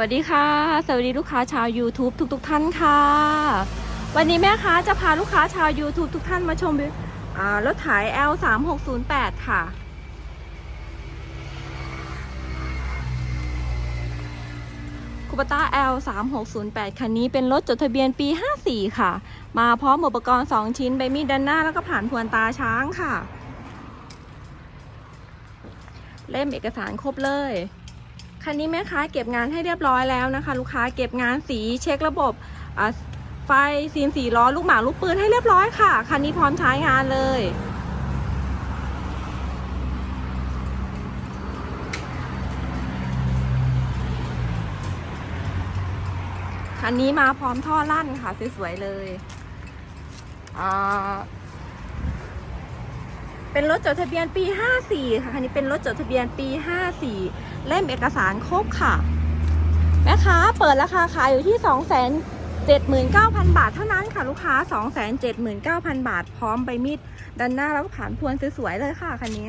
วัสดีค่ะ สวัสดีลูกค้าชาว YouTube ทุกๆทท่านค่ะ วันนี้แม่ค้าจะพาลูกค้าชาว YouTube ทุกท่านมาชมอ่ารถไถ L 3 6 0 8 ค่ะ คูปต้า L 3 6 0 8 คันนี้เป็นรถจดทะเบียนปี 54 ค่ะ มาพร้อมอุปกรณ์ 2 ชิ้น ใบมีดด้านหน้าแล้วก็ผ่านพวนตาช้างค่ะ เล่มเอกสารครบเลย คันนี้แม่ค้าเก็บงานให้เรียบร้อยแล้วนะคะ ลูกค้าเก็บงานสีเช็คระบบไฟซีนสีล้อลูกหมาลูกปืนให้เรียบร้อยค่ะ คันนี้พร้อมใช้งานเลยคันนี้มาพร้อมท่อลั่นค่ะสวยๆเลยอ่า เป็นรถจดทะเบียนปี 54 ค่ะคันนี้เป็นรถจดทะเบียนปี 54 เล่มเอกสารครบค่ะ แม่ค้าเปิดราคาขายอยู่ที่279,000 บาทเท่านั้นค่ะลูกค้า 279,000 บาท พร้อมใบมีดด้านหน้าแล้วก็ผ่านพวนสวยๆเลยค่ะคันนี้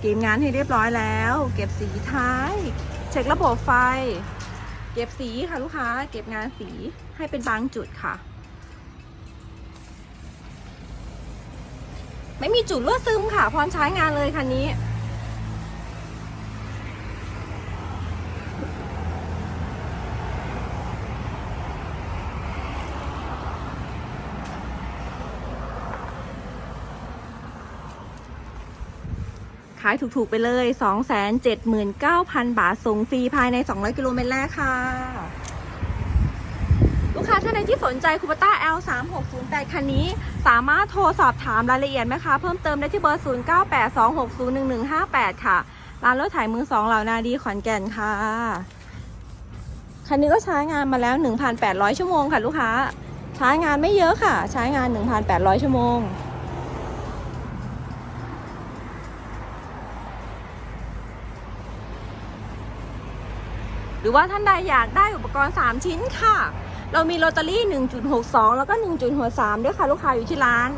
เก็บงานให้เรียบร้อยแล้ว เก็บสีท้าย เช็คระบบไฟ เก็บสีค่ะลูกค้า เก็บงานสีให้เป็นบางจุดค่ะ ไม่มีจุดรั่วซึมค่ะ พร้อมใช้งานเลยคันนี้ ขายถูกๆไปเลย 279,000 บาทส่งฟรีภายใน 200 กิโลเมตรแรกค่ะ นที่สนใจคูปต้า L 3 6 0 8คันนี้ สามารถโทรสอบถามรายละเอียดไหมคะ เพิ่มเติมได้ที่เบอร์ 0982601158 ค่ะ ร้านรถไถมือสองเหล่านาดีขอนแก่นค่ะ คันนี้ก็ใช้งานมาแล้ว 1,800 ชั่วโมงค่ะลูกค้า ใช้งานไม่เยอะค่ะ ใช้งาน 1,800 ชั่วโมงหรือว่าท่านใดอยากได้อุปกรณ์ 3 ชิ้นค่ะ เรามีลอตเตอรี่ 1.62 แล้วก็ 1.63 ด้วยค่ะลูกค้าอยู่ที่ร้าน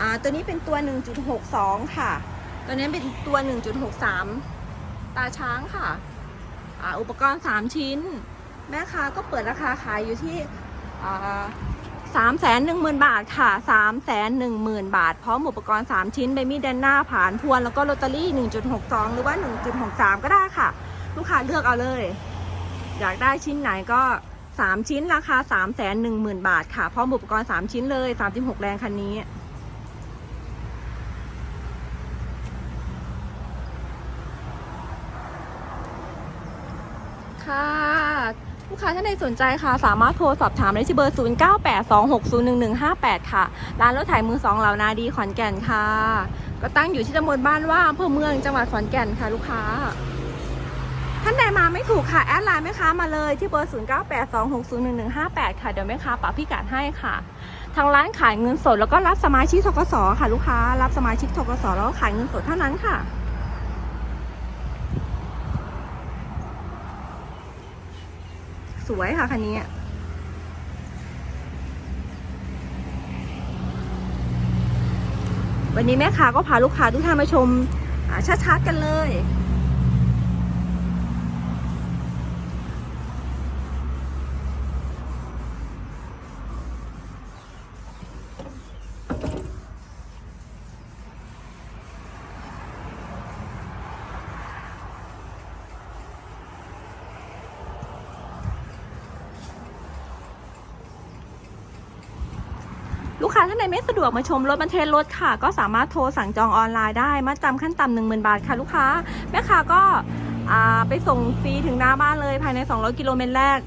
อ่า ตัวนี้เป็นตัว 1.62 ค่ะ ตัวนี้เป็นตัว 1.63 ตาช้างค่ะ อ่า อุปกรณ์ 3 ชิ้น แม่ค้าก็เปิดราคาขายอยู่ที่อ่าสามแสนหนึ่งหมื่นบาทค่ะสามแสนหนึ่งหมื่นบาท พร้อมอุปกรณ์ 3 ชิ้นใบมีดแดนหน้าผ่านพวน แล้วก็ลอตเตอรี่ 1.62 หรือว่า 1.63 ก็ได้ค่ะ ลูกค้าเลือกเอาเลย อยากได้ชิ้นไหนก็ 3 ชิ้นราคา 3 1 0 0 0 0 บาทค่ะ พร้อมอุปกรณ์ 3 ชิ้นเลย 36 แรงคันนี้ ค่ะลูกค้าท่านใดสนใจค่ะ สามารถโทรสอบถามได้ที่เบอร์ 0982601158 ค่ะ ร้านรถไถมือสองเหล่านาดีขอนแก่นค่ะ ก็ตั้งอยู่ที่ตำบลบ้านว่าอำเภอเมืองจังหวัดขอนแก่นค่ะ ลูกค้า ท่านใดมาไม่ถูกค่ะ แอดไลน์แม่ค้ามาเลยที่เบอร์ 0982601158 ค่ะ เดี๋ยวแม่ค้าปรับพิกัดให้ค่ะ ทางร้านขายเงินสดแล้วก็รับสมาชิกทกสค่ะ ลูกค้า รับสมาชิกทกสแล้วก็ขายเงินสดเท่านั้นค่ะสวยค่ะคันนี้ วันนี้แม่ค้าก็พาลูกค้าทุกท่านมาชมอ่าชัดๆกันเลย ลูกค้าท่านใดไม่สะดวกมาชมรถบันเทนรถค่ะ ก็สามารถโทรสั่งจองออนไลน์ได้มาจำขั้นต่ำหนึ่งหมื่นบาทค่ะลูกค้าแม่ค้าก็ไปส่งฟรีถึงหน้าบ้านเลยภายใน 200 กิโลเมตรแรก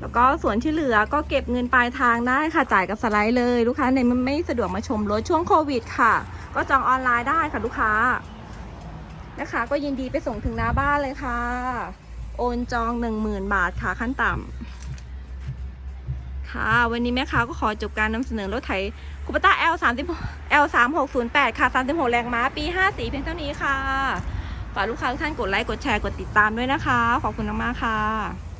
แล้วก็ส่วนที่เหลือก็เก็บเงินปลายทางได้ค่ะจ่ายกับสไลด์เลยลูกค้าในไม่สะดวกมาชมรถช่วงโควิดค่ะ ก็จองออนไลน์ได้ค่ะลูกค้านะคะ ก็ยินดีไปส่งถึงหน้าบ้านเลยค่ะ โอนจอง 10,000 บาทค่ะขั้นต่ำ ค่ะ วันนี้แม่ค้าก็ขอจบการนำเสนอรถไถคูปต้า L 3 L 3 6 0 8ค่ะ 36 แรงม้า ปี 54 เพียงเท่านี้ค่ะ ฝากลูกค้าทุกท่านกดไลค์ กดแชร์ กดติดตามด้วยนะคะ ขอบคุณมากๆค่ะ